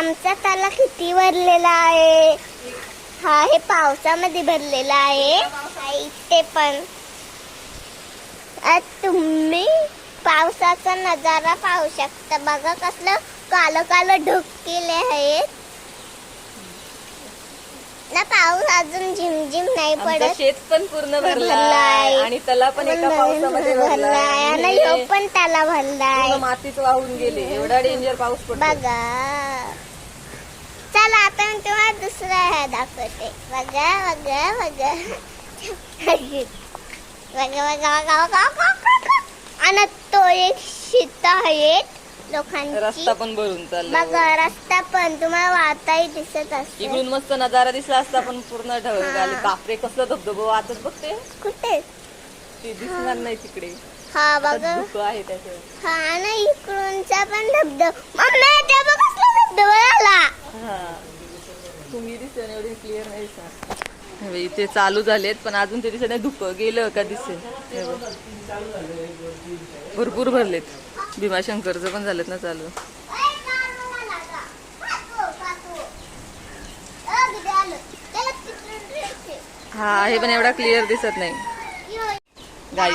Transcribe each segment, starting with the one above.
आमचा तला किती भरलेला आहे? हा हे पावसामध्ये भरलेला आहे. इथे पण. तुम्ही पावसाचा नजारा पाहू शकता. बघा कसलं कालं कालं ढग केले आहेत. ना पाऊस अजून झिमझिम नाही पडत. शेत पण पूर्ण भरला भरलाय. आणि त्याला पण एका पावसामध्ये भरलाय आणि ह्यो पण त्याला भरलाय पूर्ण मातीत वाहून गेले. एवढा डेंजर पाऊस पडतो बघा. चला आता मी तुम्हाला दुसरा हे दाखवते. बघा बघा बघा. बघा बघा बघा बघा आणि तो एक शीत आहे लोकांची. रस्ता पण भरून बघा चालला रस्ता पण. तुम्हाला वाहताही दिसत असतो इकडून मस्त नजारा दिसला असता पण पूर्ण ढवळ हा. बापरे कसला धबधबो आतच बघते. कुठे? ते दिसणार नाही तिकडे. हा बघा. आहे त्याच्यावर. हा ना इकडूनचा पण धबधब. मम्मी ते बघ कसला धबधबा आला तुम्ही दिसेल एवढी क्लिअर नाही दिसणार. हे बघ, इथे चालू झालेत पण अजून ते दिसत नाही धुकं गेलं का दिसेल हे बघ. भरपूर भरलेत. भीमाशंकरचं पण झालेत ना चालू. हा हे पण एवढा क्लिअर दिसत नाही. गाई.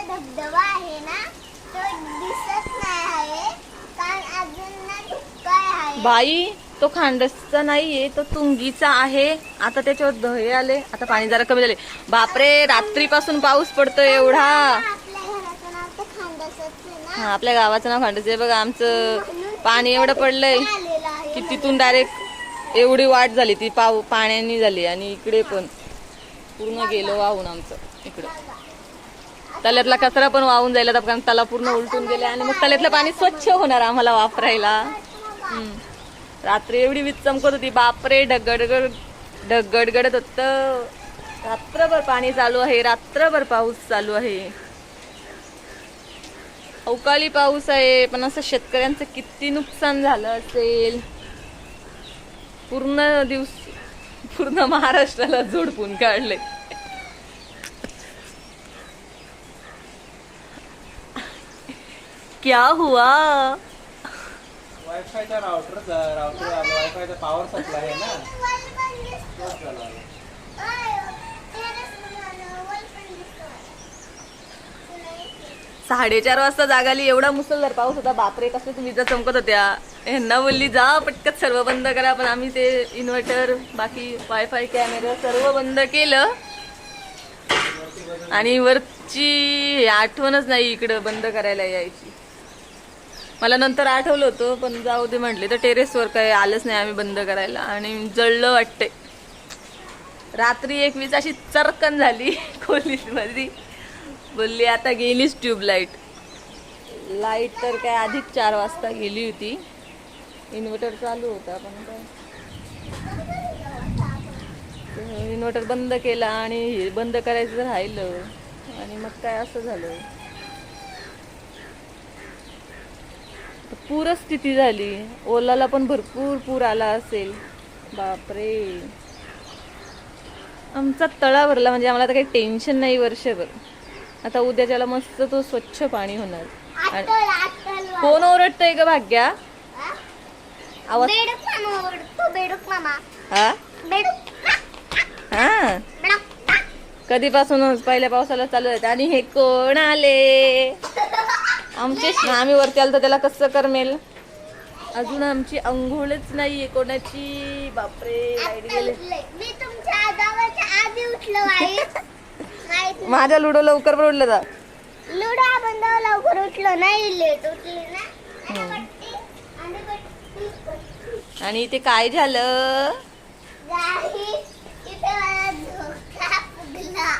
धबधबा आहे ना तो दिसत नाही आहे कारण अजून ना धुक्का आहे बाई तो खांडसचा नाहीये तो तुंगीचा आहे. आता त्याच्यावर दहे आले. आता पाणी जरा कमी झाले. बापरे रात्रीपासून पाऊस पडतोय एवढा. आहे हा आपल्या गावाचं नाव खांडस आहे. बघा आमचं पाणी एवढं पडलंय. आहे की तिथून डायरेक्ट एवढी वाट झाली. ती पाव पाण्याने झाली. आणि इकडे पण पूर्ण गेलो वाहून आमचं. इकडे. तल्यातला कचरा पण वाहून जायला कारण त्याला पूर्ण उलटून गेले आणि मग तल्यातलं पाणी स्वच्छ होणार आम्हाला वापरायला. हम्म. रात्री एवढी वीज चमकत होती. बापरे ढगडगड ढगडगडत होत. रात्रभर पाणी चालू आहे. रात्रभर पाऊस चालू आहे. अवकाळी पाऊस आहे. पण असं शेतकऱ्यांचं किती नुकसान झालं असेल. पूर्ण दिवस पूर्ण महाराष्ट्राला झोडपून काढले. क्या हुआ? वायफायचा राउटर राऊटर आलं वायफायचा पॉवर सप्लाय आहे ना. तोच झाला साडेचार वाजता जागाली एवढा मुसळधार पाऊस होता. बापरे कसं तुम्ही जर चमकत होत्या. ह्यांना बोलली जा पटकत सर्व बंद करा. पण आम्ही ते इन्व्हर्टर बाकी वायफाय कॅमेरा सर्व बंद केलं. आणि वरची आठवणच नाही इकडं बंद करायला यायची. मला नंतर आठवलं होतं पण जाऊ दे म्हटले. तर टेरेसवर काय आलंच नाही आम्ही बंद करायला. आणि जळलं वाटते रात्री एक वीज अशी चरकन झाली खोलीमध्ये बोलली आता गेलीच ट्यूबलाईट. लाइट तर काय आधीच चार वाजता गेली होती. इन्व्हर्टर चालू होता पण काय. इन्व्हर्टर बंद केला आणि हे बंद करायचं राहिलं. आणि मग काय असं झालं. पूर स्थिती झाली. ओलाला पण भरपूर पूर आला असेल. बापरे. आमचा तळा भरला म्हणजे आम्हाला आता काही टेन्शन नाही वर्षभर. आता उद्याच्याला मस्त तो स्वच्छ पाणी होणार. आणि- कोण ओरडतंय ग भाग्या. आवाज हा? बेडूक हा? कधीपासूनच पहिल्या पावसाला चालू आहे आणि हे कोण आले? आमचे आम्ही वरती आलो तर त्याला कसं करमेल? अजून आमची अंघोळच नाहीये कोणाची. बापरे लाइट गेले. उठलो माझ्या लुडो लवकर पण उडलं जा लुडो आपण लवकर उठलो नाही लेट उठली ना. आणि इथे काय झालं गाई इथे मला धोका फुगला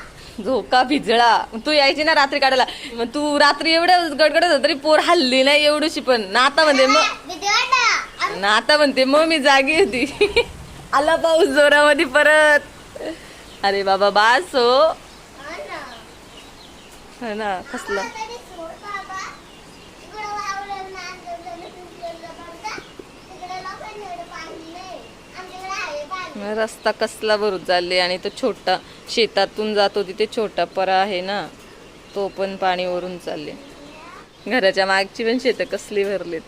झोका भिजळा. तू यायची ना रात्री काढायला. मग तू रात्री एवढं गडगडत होत तरी पोर हल्ली नाही एवढीशी पण. नाता म्हणते मग नाता म्हणते मग मी जागी होती. आला पाऊस जोरामध्ये परत. अरे बाबा बास हो. हो ना. कसला रस्ता कसला भरून चालले आणि तो छोटा शेतातून जातो तिथे छोटा परा आहे ना तो पण पाणी वरून चालले. घराच्या मागची पण शेतं कसली भरलेत.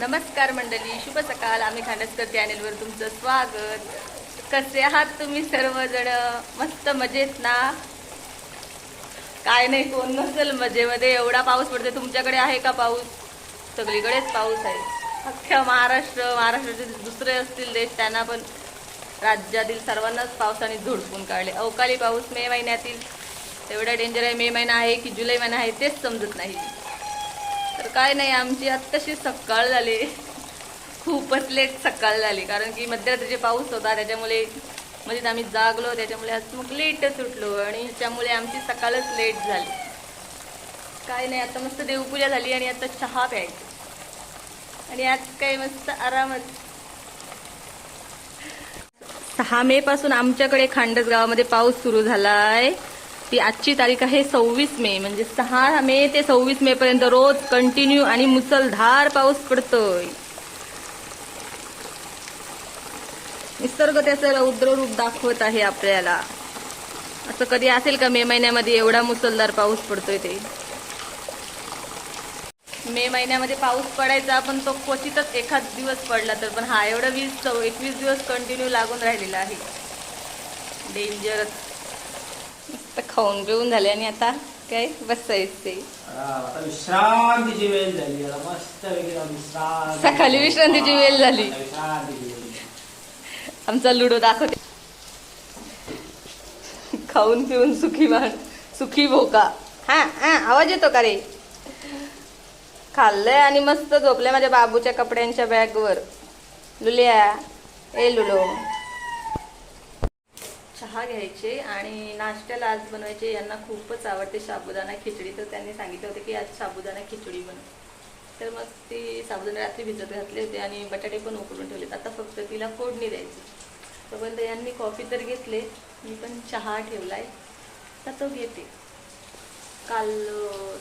नमस्कार मंडळी शुभ सकाळ. आम्ही खांडसकर चॅनेलवर तुमचं स्वागत. कसे आहात तुम्ही सर्वजण? मस्त मजेत ना? काय नाही कोण नसेल मजेमध्ये. एवढा पाऊस पडतोय. तुमच्याकडे आहे का पाऊस? सगळीकडेच पाऊस आहे. अख्ख्या महाराष्ट्र महाराष्ट्राचे दुसरे असतील देश त्यांना पण राज्यातील सर्वांनाच पावसाने झोडपून काढले. अवकाळी पाऊस मे महिन्यातील एवढा डेंजर आहे. मे महिना आहे की जुलै महिना आहे तेच समजत नाही. तर काय नाही आमची आत्ताशी सकाळ झाली. खूपच लेट सकाळ झाली. कारण की मध्यरात्रीचे पाऊस होता. त्याच्यामुळे म्हणजे आम्ही जागलो. त्याच्यामुळे आज मग लेटच उठलो आणि त्यामुळे आमची सकाळच लेट झाली. काय नाही आता मस्त देवपूजा झाली आणि आता चहा प्यायची. आणि आज काय मस्त आरामच सहा मे पासून आमच्याकडे खांडस गावामध्ये पाऊस सुरू झालाय. ती आजची तारीख आहे सव्वीस मे म्हणजे सहा मे ते सव्वीस मे पर्यंत रोज कंटिन्यू आणि मुसळधार पाऊस पडतोय. निसर्ग त्याचं रौद्र रूप दाखवत आहे आपल्याला. असं कधी असेल का मे महिन्यामध्ये एवढा मुसळधार पाऊस पडतोय ते? मे महिन्यामध्ये पाऊस पडायचा पण तो क्वचितच एखाद दिवस पडला तर. पण हा एवढा वीस चौ एकवीस दिवस कंटिन्यू लागून राहिलेला आहे. डेंजरच मस्त खाऊन पिऊन झाले आणि आता काय बसायचे आता विश्रांतीची वेळ झाली. मस्त सकाळी विश्रांतीची वेळ झाली. आमचा लुडो दाखवते. खाऊन पिऊन सुखी मान सुखी भोका. हा हा आवाज येतो का रे? खाल्लंय आणि मस्त झोपलंय माझ्या बाबूच्या कपड्यांच्या बॅगवर. लुलिया ए लुलो. चहा घ्यायचे आणि नाश्त्याला आज बनवायचे यांना खूपच आवडते साबुदाणा खिचडी. तर त्यांनी सांगितलं होतं की आज साबुदाणा खिचडी बनव. तर मग ती साबुदाणा रात्री भिजत घातले होते आणि बटाटे पण उकडून ठेवलेत. आता फक्त तिला फोडणी द्यायची. तोपर्यंत यांनी कॉफी तर घेतले मी पण चहा ठेवलाय. तर तो घेते. काल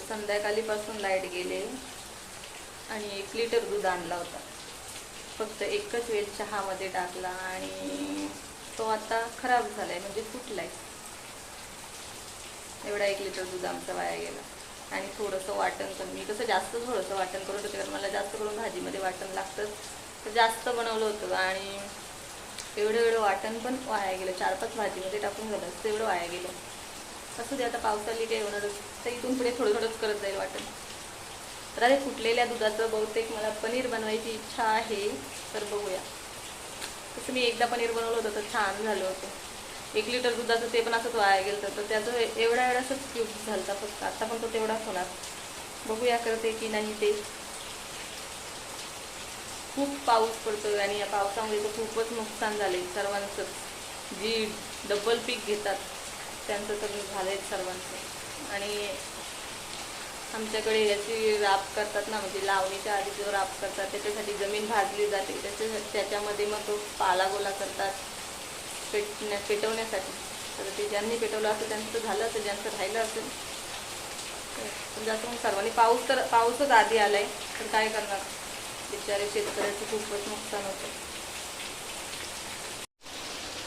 संध्याकाळीपासून लाइट गेले. आणि एक लिटर दूध आणला होता. फक्त एकच वेळ चहामध्ये टाकला आणि तो आता खराब झालाय म्हणजे फुटलाय. एवढा एक लिटर दूध आमचा वाया गेला. आणि थोडंसं वाटण करून मी कसं जास्त थोडंसं वाटण करून होतं कारण मला जास्त करून भाजीमध्ये वाटण लागतं. तर जास्त बनवलं होतं आणि एवढं एवढं वाटण पण वाया गेलं. चार पाच भाजीमध्ये टाकून झालं असतं वाया गेलं. असू दे आता पावसाली काही होणारच. तर इथून पुढे थोडं थोडंच करत जाईल वाटण. तर आता फुटलेल्या दुधाचं बहुतेक मला पनीर बनवायची इच्छा आहे तर बघूया. तसं मी एकदा पनीर बनवलं होतं तर छान झालं होतं. एक लिटर दुधाचं ते पण असंच वाया गेलं होतं तर त्याचं ए- एवढा एवढाच क्यूब झाला फक्त. आता पण तो तेवढाच होणार. बघूया करते की नाही ते. खूप पाऊस पडतोय आणि या पावसामुळे तर खूपच नुकसान झाले सर्वांचं. जी डबल पीक घेतात त्यांचं तर झालंय सर्वांचं. आणि आमच्याकडे याची राप करतात ना म्हणजे लावणीच्या आधी जो राप करतात त्याच्यासाठी जमीन भाजली जाते. त्याच्या त्याच्यामध्ये मग तो पाला गोला करतात पेटण्या पेटवण्यासाठी. तर ते ज्यांनी पेटवलं असेल त्यांचं झालं असेल ज्यांचं राहिलं असेल. जास्त मग सर्वांनी पाऊस तर पाऊसच आधी आला आहे तर काय करणार? बिचारे शेतकऱ्याचं खूपच नुकसान होतं.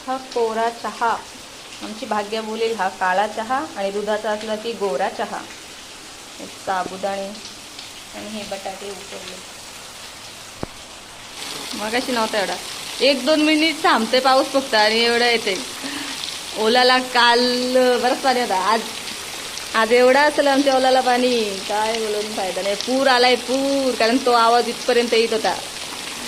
हा कोरा चहा. आमची भाग्य बोलेल हा काळा चहा आणि दुधाचा असला की गोरा चहा. साबुदाणे आणि हे बटाटे उकडले. मगाशी नव्हता एवढा. एक दोन मिनिट थांबते पाऊस फक्त आणि एवढं येते. ओलाला काल बरंच पाणी होता. आज आज एवढा असेल आमच्या ओलाला पाणी. काय बोलून फायदा नाही. पूर आलाय पूर कारण तो आवाज इथपर्यंत येत होता.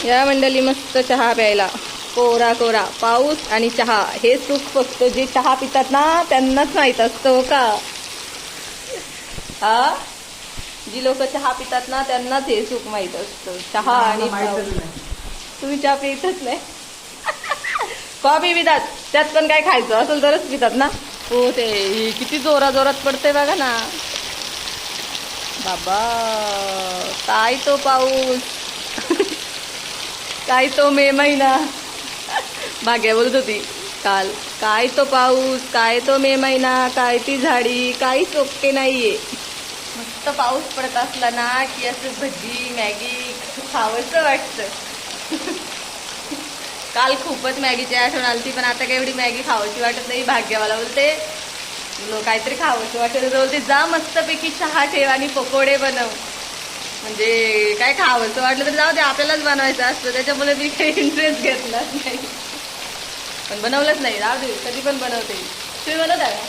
या मंडळी मस्त चहा प्यायला. कोरा कोरा. पाऊस आणि चहा. हे सुख फक्त जे चहा पितात ना त्यांनाच माहीत असतं हो का? हा? जी लोक चहा पितात ना त्यांनाच हे सुख माहीत असतं. चहा आणि तुम्ही चहा पितच नाही. कॉफी पितात. त्यात पण काय खायचं? असेल तरच पितात ना. हो ते किती जोरा जोरात पडते बघा ना. बाबा काय तो पाऊस? काय तो मे महिना? भाग्या बोलत होती काल. काय तो पाऊस? काय तो मे महिना? काय ती झाडी? काहीच ओके नाहीये. मस्त पाऊस पडत असला ना की असं भजी मॅगी खावंसं वाटतं. काल खूपच मॅगीची आठवण आली पण आता काय एवढी मॅगी खावायची वाटत नाही भाग्यवाला बोलते. काहीतरी खावंशी वाटत बोलते जा मस्तपैकी चहा ठेव आणि पकोडे बनव. म्हणजे काय खावंसं वाटलं तर जाऊ दे आपल्यालाच बनवायचं असतं. त्याच्यामुळे मी काही इंटरेस्ट घेतला नाही. पण बनवलंच नाही. जाऊ दे कधी पण बनवते. तुम्ही बनवता का?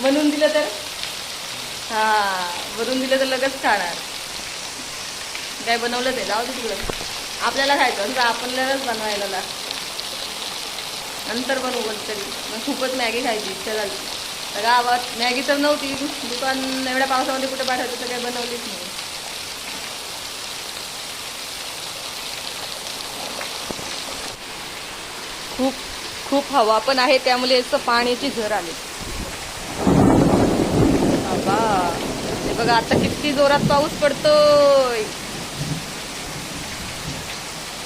बनवून दिलं तर? हां वरून दिलं तर लगेच खाणार. काय बनवलं ते? जाऊ दे तिकडं. आपल्याला खायचं असं आपल्यालाच बनवायला लागतं. नंतर बनवू तरी मग खूपच मॅगी खायची इच्छा झाली. तर गावात मॅगी तर नव्हती. दुकान एवढ्या पावसामध्ये कुठे पाठवायचं तर काही बनवलीच नाही. खूप खूप हवा पण आहे त्यामुळे असं पाण्याची झर आली बाबा हे बघा आता किती जोरात पाऊस पडतोय.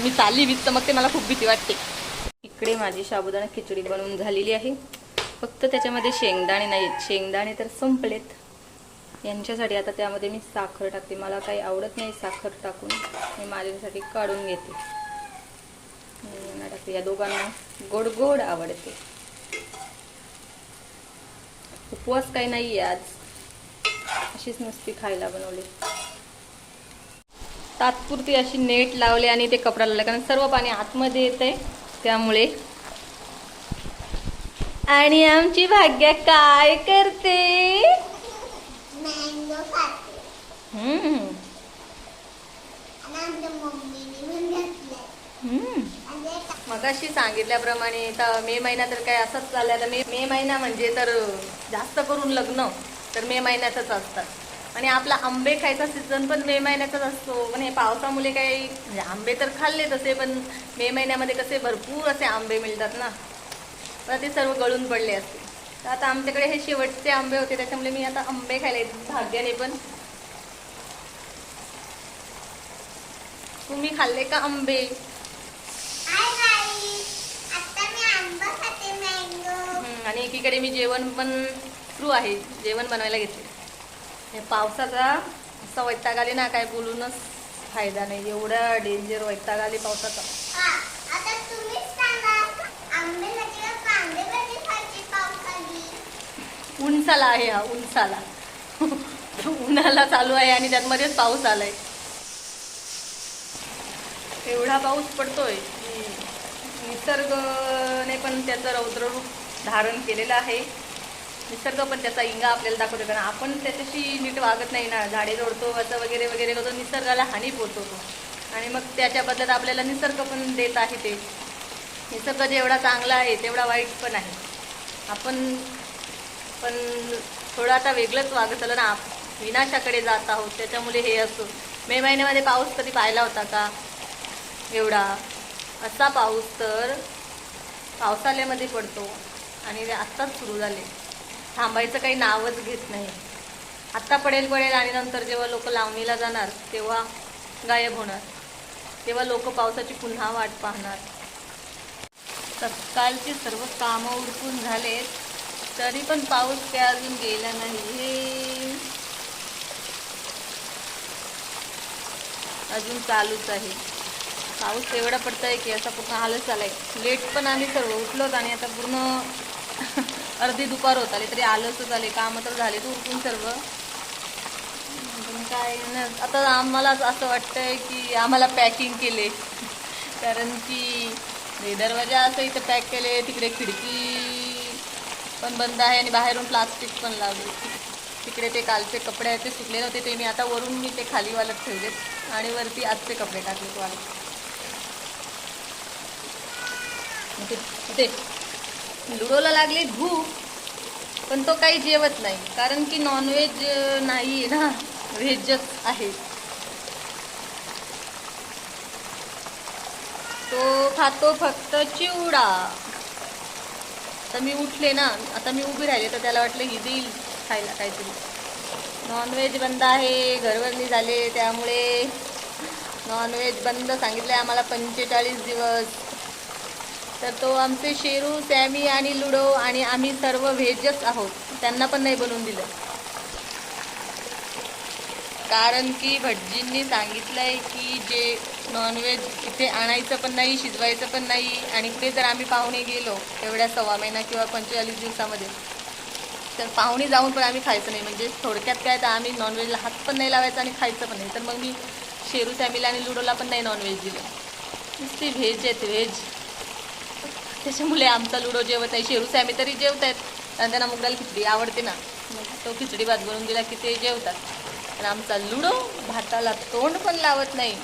मी चालली वीज चमकते मला खूप भीती वाटते. इकडे माझी साबुदाणा खिचडी बनवून झालेली आहे. फक्त त्याच्यामध्ये शेंगदाणे नाहीत शेंगदाणे तर संपलेत. यांच्यासाठी आता त्यामध्ये मी साखर टाकते. मला काही आवडत नाही साखर टाकून. मी माझ्यासाठी काढून घेते. यांना टाकते. या दोघांना गोड गोड आवडते. उपवास काही नाही आज. अशीच नुसती खायला बनवली. तात्पुरती अशी नेट लावले आणि ते कपडा लावले कारण सर्व पाणी आतमध्ये येत आहे त्यामुळे. आणि आमची भाग्या काय करते? मँगो मगाशी सांगितल्याप्रमाणे तर मे महिना तर काय असंच चाललंय. आता मे महिना म्हणजे तर जास्त करून लग्न. तर मे महिन्यातच असतात. आणि आपला आंबे खायचा सीझन पण मे महिन्यातच असतो. पण हे पावसामुळे काही म्हणजे आंबे तर खाल्ले तसे पण मे महिन्यामध्ये कसे भरपूर असे आंबे मिळतात ना. तर ते सर्व गळून पडले असते. तर आता आमच्याकडे हे शेवटचे आंबे होते त्याच्यामुळे मी आता आंबे खायला येते भाग्याने पण. तुम्ही खाल्ले का आंबे? आणि एकीकडे मी जेवण पण सुरू आहे. जेवण बनवायला घेतले. हे पावसाचा असा वैताग आले ना काय बोलूनच फायदा नाही. एवढा डेंजर वैताग आले पावसाचा. उंचाला आहे हा उंचाला उन्हाला चालू आहे आणि त्यातमध्येच पाऊस आलाय. एवढा पाऊस पडतोय निसर्गने पण त्याचं रौद्ररूप धारण केलेलं आहे. निसर्ग पण त्याचा इंगा आपल्याला दाखवतो कारण आपण त्याच्याशी नीट वागत नाही ना. झाडे जोडतो असं वगैरे वगैरे करतो निसर्गाला हानी पोचवतो आणि मग त्याच्या बदल्यात आपल्याला निसर्ग पण देत आहे ते. निसर्ग जेवढा चांगला आहे तेवढा वाईट पण आहे. आपण पण थोडं आता वेगळंच वागत आलं ना. विनाशाकडे जात आहोत त्याच्यामुळे हे असतो. मे महिन्यामध्ये पाऊस कधी पाहिला होता का? एवढा. असा पाऊस तर पावसाळ्यामध्ये पडतो आणि आत्ताच सुरू झाले. थांबायचं काही नावच घेत नाही. आत्ता पडेल पडेल आणि नंतर जेव्हा लोक लावणीला जाणार तेव्हा गायब होणार. तेव्हा लोक पावसाची पुन्हा वाट पाहणार. तत्कालचे सर्व कामं उरकून झालेत तरी पण पाऊस त्या अजून गेला नाही हे अजून चालूच आहे. पाऊस एवढा पडतोय की असा पूर्ण हालच आलाय लेट पण आम्ही सर्व उठलोत आणि आता पूर्ण अर्धी दुपार होत आली तरी आलंच आले कामं तर झाले उरकून सर्व. काय आता आम्हाला असं वाटतंय की आम्हाला पॅकिंग केले. कारण की हे दरवाजा असं इथं पॅक केले तिकडे खिडकी पण बंद आहे आणि बाहेरून प्लास्टिक पण लावले तिकडे ते कालचे कपडे आहेत ते सुकले नव्हते ते मी आता वरून मी ते खाली वालत ठेवलेत आणि वरती आजचे कपडे टाकलेत वालत ते लुडोला लागली भूक पण तो काही जेवत नाही. कारण की नॉनव्हेज नाही आहे ना व्हेजच आहे. तो खातो फक्त चिवडा. आता मी उठले ना आता मी उभी राहिले तर त्याला वाटलं ही देईल खायला काहीतरी. नॉनव्हेज बंद आहे घरवरली झाले त्यामुळे नॉनव्हेज बंद सांगितलं आहे आम्हाला पंचेचाळीस दिवस. तर तो आमचे शेरू सॅमी आणि लुडो आणि आम्ही सर्व व्हेजच आहोत. त्यांना पण नाही बनवून दिलं. कारण की भटजींनी सांगितलंय की जे नॉनव्हेज इथे आणायचं पण नाही शिजवायचं पण नाही आणि ते जर आम्ही पाहुणे गेलो एवढ्या सव्वा महिना किंवा पंचेचाळीस दिवसामध्ये तर पाहुणे जाऊन पण आम्ही खायचं नाही. म्हणजे थोडक्यात काय तर आम्ही नॉनव्हेजला हात पण नाही लावायचा आणि खायचं पण नाही. तर मग मी शेरू सॅमीला आणि लुडोला पण नाही नॉनव्हेज दिलं. नुसती व्हेज आहेत व्हेज त्याच्यामुळे आमचा लुडो जेवत आहे शेरू सॅमी तरी जेवत आहेत कारण त्यांना मुगाला खिचडी आवडते ना. तो खिचडी भात बनवून दिला की ते जेवतात. पण आमचा लुडो भाताला तोंड पण लावत नाही.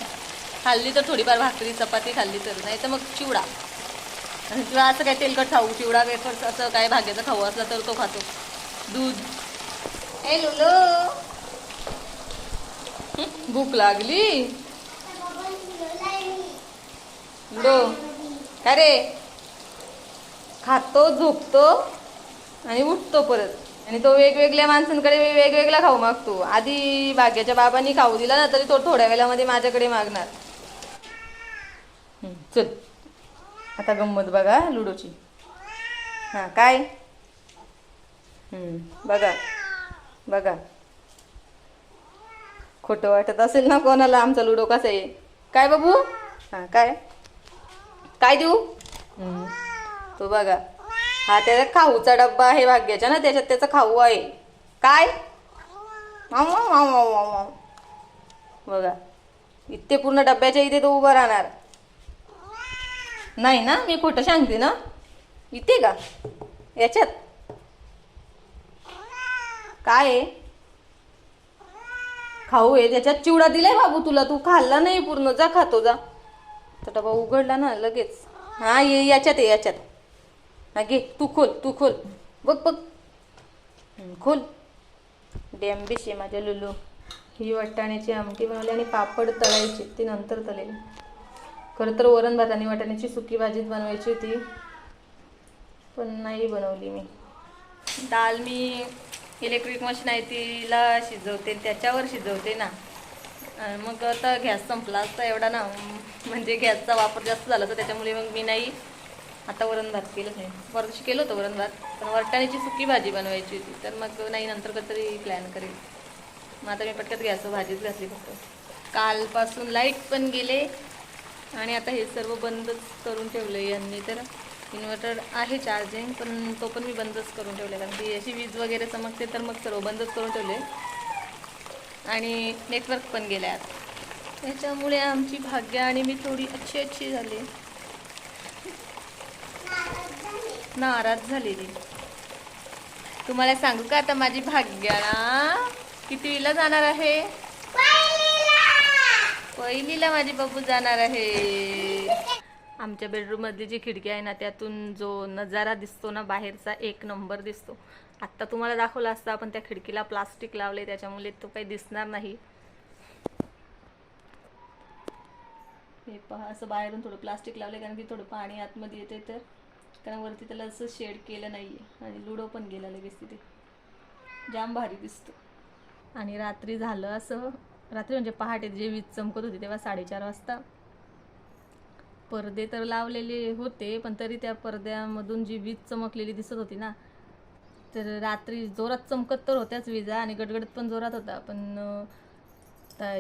खाल्ली तर थोडीफार भाकरी चपाती खाल्ली तर नाही तर मग चिवडा. आणि किंवा असं काय तेलकट खाऊ चिवडा वेफर्स असं काय भाग्याचं खाऊ असला तर तो खातो. दूध. ए लुलो भूक लागली? लुडो. काय रे? खातो झोपतो आणि उठतो परत. आणि तो वेगवेगळ्या माणसांकडे वेगवेगळा खाऊ मागतो. आधी भाग्याच्या बाबांनी खाऊ दिला ना तरी तो थोड्या वेळामध्ये माझ्याकडे मागणार. चल. आता गंमत बघा लुडोची. हां काय? बघा. बघा. खोटं वाटत असेल ना कोणाला आमचा लुडो कसा आहे? काय बाबू? हां काय? काय देऊ? तो बघा. हा त्याचा खाऊचा डब्बा आहे भाग्याच्या ना त्याच्यात त्याचा खाऊ आहे. काय? बघा. इथे पूर्ण डब्याच्या इथे तो उभा राहणार. नाही ना? मी खोटं सांगते ना? इथे का? याच्यात? काय आहे? खाऊ आहे. त्याच्यात चिवडा दिलाय बाबू तुला. तू खाल्ला नाही पूर्ण. जा खातो जा. तर डबा उघडला ना लगेच. हा ये याच्यात आहे याच्यात. हा घे तू खोल तू खोल बघ बघ खोल डॅम्बिश आहे माझ्या लुलू ही वाटाण्याची आमटी बनवली आणि पापड तळायची ते नंतर तळेल खरं तर वरण भात आणि वाटाण्याची सुकी भाजीच बनवायची होती पण नाही बनवली मी डाळ मी इलेक्ट्रिक मशीन आहे तिला शिजवते त्याच्यावर शिजवते ना मग आता गॅस संपला असता एवढा ना म्हणजे गॅसचा वापर जास्त झाला तर त्याच्यामुळे मग मी नाही आता वरण भात केलंच नाही. वर्षी केलं होतं वरण भात पण वरटाण्याची सुकी भाजी बनवायची होती. तर मग नाही नंतर कधीतरी प्लॅन करेल. मग आता मी पटकन गॅसवर भाजीच घातली फक्त. कालपासून लाइट पण गेले आणि आता हे सर्व बंदच करून ठेवलं यांनी तर. इन्व्हर्टर आहे चार्जिंग पण तो पण मी बंदच करून ठेवले कारण की अशी वीज वगैरे चमकते तर मग सर्व बंदच करून ठेवले. आणि नेटवर्क पण गेले आता त्याच्यामुळे आमची भाग्य आणि मी थोडी अच्छी अच्छी झाली. नाराज झालेली. तुम्हाला सांगू का आता माझी भाग्या? किती कितवीला जाणार आहे? पहिलीला माझी बाबू जाणार आहे. आमच्या बेडरूम मधली जी खिडकी आहे ना त्यातून जो नजारा दिसतो ना बाहेरचा एक नंबर दिसतो. आत्ता तुम्हाला दाखवला असता आपण त्या खिडकीला प्लास्टिक लावले त्याच्यामुळे तो काही दिसणार नाही. हे पहा असं बाहेरून थोडं प्लास्टिक लावले कारण की थोडं पाणी आतमध्ये येते तर. कारण वरती त्याला असं शेड केलं नाही आहे आणि लुडो पण गेला लगेच तिथे. जाम भारी दिसतो. आणि रात्री झालं असं. रात्री म्हणजे पहाटे जे वीज चमकत होती तेव्हा साडेचार वाजता. पडदे तर लावलेले होते पण तरी त्या पडद्यामधून जी वीज चमकलेली दिसत होती ना तर रात्री जोरात चमकत तर होत्याच विजा आणि गडगडत पण जोरात होता. पण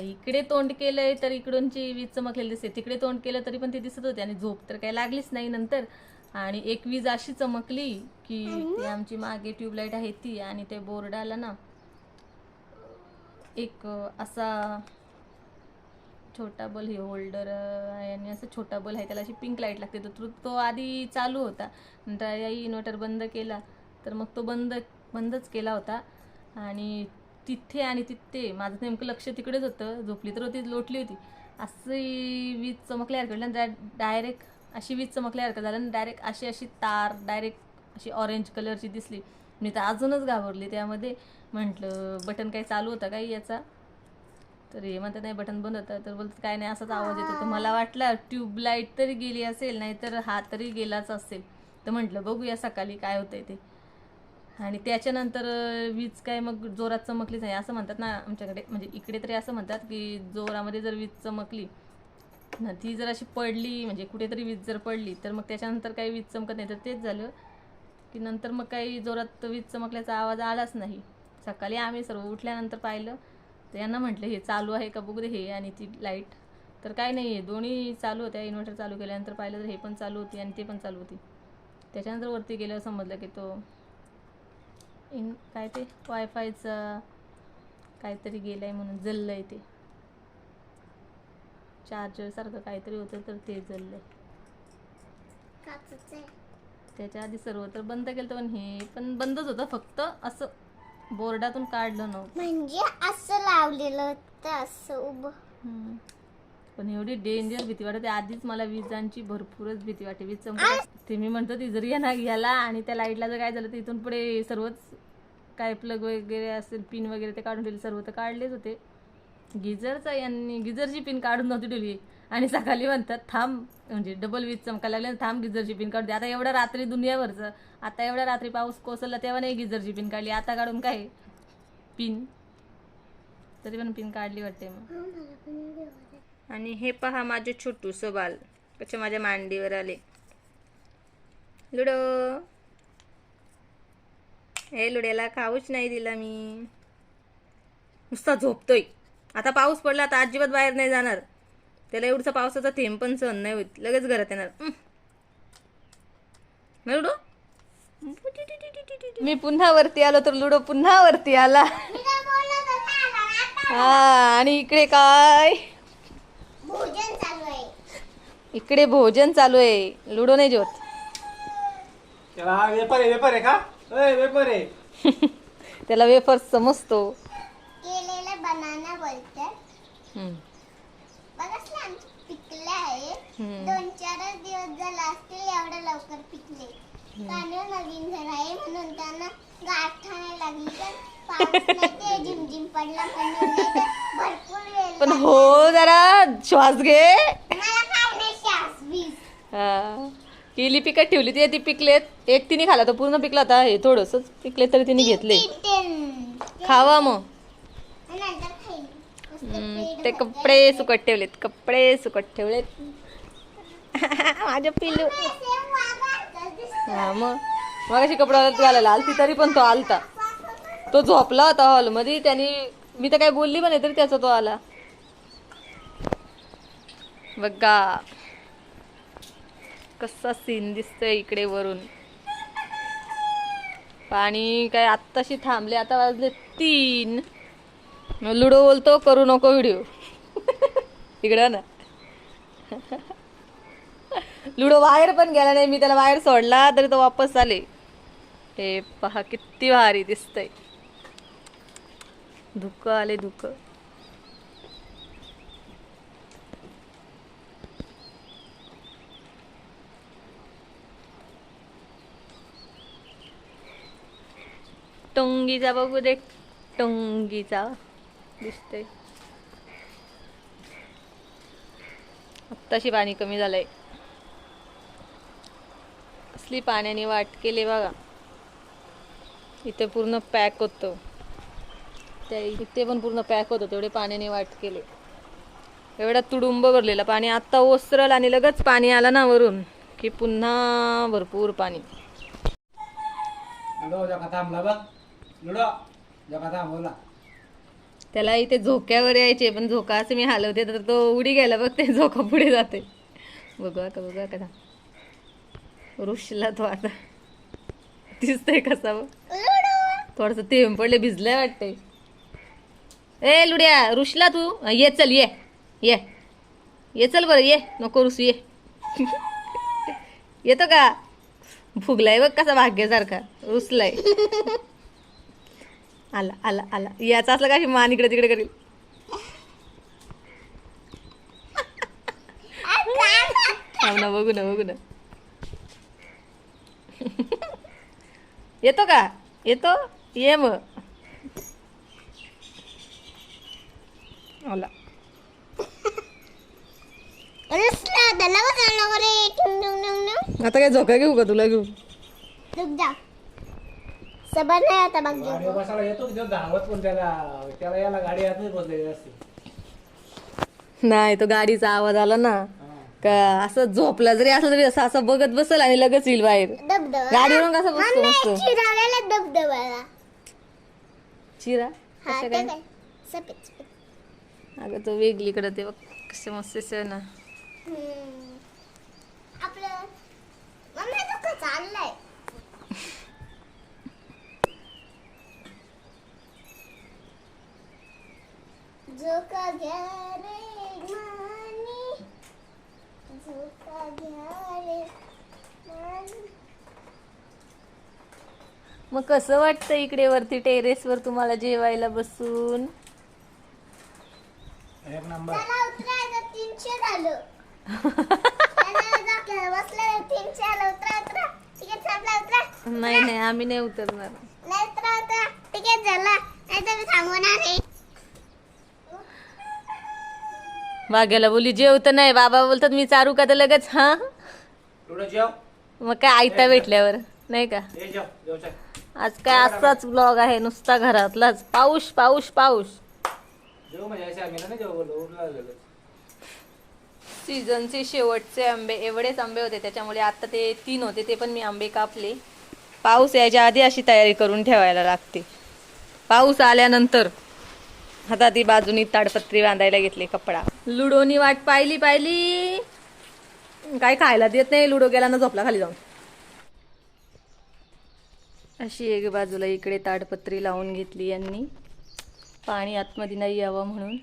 इकडे तोंड केलंय तर इकडूनची वीज चमकलेली दिसते तिकडे तोंड केलं तरी पण ती दिसत होती. आणि झोप तर काही लागलीच नाही नंतर. आणि एक वीज अशी चमकली की ती आमची मागे ट्यूबलाईट आहे ती आणि ते बोर्डाला ना एक असा छोटा बल हे होल्डर आहे आणि असं छोटा बल आहे त्याला अशी पिंक लाइट लागते. तर तो आधी चालू होता. नंतर याही इन्व्हर्टर बंद केला. तर मग तो बंद बंदच केला होता. आणि तिथे आणि तिथे माझं नेमकं लक्ष तिकडेच होतं. झोपली तर होती लोटली होती. अशी वीज चमकल्यासारखं घडलं डायरेक्ट अशी वीज चमकल्यासारखं झालं आणि डायरेक्ट अशी अशी तार डायरेक्ट अशी ऑरेंज कलरची दिसली. मी तर अजूनच घाबरली. त्यामध्ये म्हटलं बटन काही चालू होता काही याचा? तर हे म्हणतात नाही बटन बंद होतं. तर बोलतात काय नाही असाच आवाज येतो. तर मला वाटलं ट्यूबलाईट तरी गेली असेल नाहीतर हा तरी गेलाच असेल. तर म्हटलं बघूया सकाळी काय होतंय ते. आणि त्याच्यानंतर वीज काय मग जोरात चमकलीच नाही. असं म्हणतात ना आमच्याकडे म्हणजे इकडे तरी असं म्हणतात की जोरामध्ये जर वीज चमकली ना ती जर अशी पडली म्हणजे कुठेतरी वीज जर पडली तर मग त्याच्यानंतर काही वीज चमकत नाही. तर तेच झालं की नंतर मग काही जोरात वीज चमकल्याचा आवाज आलाच नाही. सकाळी आम्ही सर्व उठल्यानंतर पाहिलं तर यांना म्हटलं हे चालू आहे का? बघू दे हे आणि ती लाइट. तर काय नाही आहे दोन्ही चालू होत्या. इन्व्हर्टर चालू केल्यानंतर पाहिलं तर हे पण चालू होती आणि ते पण चालू होती. त्याच्यानंतर वरती गेल्यावर समजलं की तो इन काय ते? वायफायचं काहीतरी आहे म्हणून जळलंय ते. चार्जर सारखं काहीतरी होतं तर ते आहे. त्याच्या आधी सर्व तर बंद केलं पण हे पण बंदच होतं. फक्त असं बोर्डातून काढलं नव्हतं. म्हणजे असं लावलेलं होतं असं उभं. हम्म. पण एवढी डेंजर भीती वाटते. आधीच मला विजांची भरपूरच भीती वाटते. वीज चमकत ते मी म्हणतो ती जर येणार घ्याला आणि त्या लाईटला जर काय झालं तर इथून पुढे सर्वच काय प्लग वगैरे असेल पिन वगैरे ते काढून ठेवले सर्व तर काढलेच होते. गिझरचा यांनी गिझरची पिन काढून नव्हती ठेवली. आणि सकाळी म्हणतात थांब म्हणजे डबल वीज चमकायला लागले थांब गिझरची पिन काढते आता एवढ्या रात्री दुनियाभरचं आता एवढ्या रात्री पाऊस कोसळला तेव्हा नाही गिझरची पिन काढली. आता काढून काय? पिन. तरी पण पिन काढली वाटते मग. आणि हे पहा माझे छोटूस बाल कसे माझ्या मांडीवर आले. लुडो. हे लुड्याला खाऊच नाही दिला मी. नुसता झोपतोय. आता पाऊस पडला तर अजिबात बाहेर नाही जाणार. त्याला एवढसा पावसाचा थेंब पण सहन नाही होत. लगेच घरात येणार. लुडो? मी पुन्हा वरती आलो तर लुडो पुन्हा वरती आला. हा आणि इकडे काय? भोजन चालू आहे इकडे भोजन चालू आहे. लुडो नाही जेवत. त्याला हा वेपर आहे वेपर आहे का अय वेपर आहे त्याला वेफर्स समजतो केलेलं बनाना बोलतात पिकले आहे. दोन चारच दिवस झाला असतील एवढं लवकर पिकले नवीन घर आहे म्हणून त्यांना गाठ लागली तर पाऊस नाही ते झिमझिम पडला तर भरपूर वेळ पण लागला. हो जरा श्वास घे मला काय नाही श्वास बीस. हा. केली पिकत ठेवली ती ती पिकलेत एक तिने खाला तर पूर्ण पिकला होता हे थोडंसंच पिकले तरी तिने घेतले तीन. खावा मग नंतर खाईन. मस्त हम्म, पेट ते. कपडे सुकट ठेवलेत कपडे सुकट ठेवलेत. माझ्या पिल्लू. हा मग? मग अशी कपडा घालायला आलती तरी पण तो आलता. तो झोपला होता हॉलमध्ये त्याने मी तर काय बोलली पण नाही तरी त्याचा तो आला. बघा कसा सीन दिसतोय इकडे वरून. पाणी काय आत्ताशी थांबले आता वाजले तीन. लुडो बोलतो करू नको व्हिडिओ. इकडं ना. लुडो बाहेर पण गेला नाही मी त्याला बाहेर सोडला तरी तो वापस आले. हे पहा किती भारी दिसतंय. धुक आले धुक. टोंगीचा बघू दे टोंगीचा. दिसतंय. आत्ताशी पाणी कमी झालंय. असली पाण्याने वाट केली बघा. इथे पूर्ण पॅक होतं. त्या इथे पण पूर्ण पॅक होतं तेवढे पाण्याने वाट केले. एवढा तुडुंब भरलेला पाणी. आत्ता ओसरल आणि लगेच पाणी आलं ना वरून की पुन्हा भरपूर पाणी. लुडो जगा थांबला बघ लुडो जगा थांबवला त्याला इथे झोक्यावर यायचे पण झोका असं मी हलवते तर तो उडी गेला बघ ते झोका पुढे जाते. बघू का बघू का रुशला तो आता दिसतंय कसा बघ. थोडस थेंब पडले भिजलंय वाटते ए लुड्या रुशला तू? ये चल ये. ये. ये चल बरं ये. नको रुसू ये. येतो का? फुगलाय बघ कसा भाग्यासारखा. रुसलाय. आला आला आला. याचा असला का मान इकडे तिकडे करेल? थांब ना बघू ना बघू ना. येतो का? येतो? ये मग. आला. आता काय झोका घेऊ का तुला घेऊ जा. सबर नाही आता गाडी बसायला येतो की तो धावत पण त्याला त्याला याला गाडी बसलेली असते. नाही तो गाडीचा आवाज आला ना. का असं झोपला जरी असलं तरी असं असं बघत बसल आणि लगेच येईल बाहेर. धबधबा गाडीवरून कसं बसतो मस्त धबधबाला चिरा? हा कशा ते काय? काय? सफेद सफेद. अगं तो वेगळीकडे ते बघ कसे मस्त दिसतंय ना. हम्म. आपलं मम्मी तो का चाललाय मग कसं वाटतं इकडे वरती टेरेसवर तुम्हाला जेवायला बसून? एक नंबर. नाही नाही आम्ही नाही उतरणार. नाही उतरा झाला. नाही तर मी भाग्याला बोली जेवत नाही बाबा बोलतात मी चारू का तर लगेच हा? थोडं जेव. मग काय आयता भेटल्यावर नाही का? हे जेव जेवच्या आज काय असाच ब्लॉग आहे नुसता घरातलाच. पाऊस पाऊस पाऊस. जेव म्हणजे असे आम्ही नाही जेव बोललो उरला लगेच. सीझनचे शेवटचे आंबे एवढेच आंबे होते त्याच्यामुळे आता ते तीन होते ते पण मी आंबे कापले. पाऊस यायच्या आधी अशी तयारी करून ठेवायला लागते. पाऊस आल्यानंतर. हातात ती बाजूनी ताडपत्री बांधायला घेतली कपडा. लुडोनी वाट पाहिली पाहिली. काय खायला देत नाही लुडो गेला ना झोपला खाली जाऊन. अशी एक बाजूला इकडे ताडपत्री लावून घेतली यांनी. पाणी आतमध्ये नाही यावं म्हणून.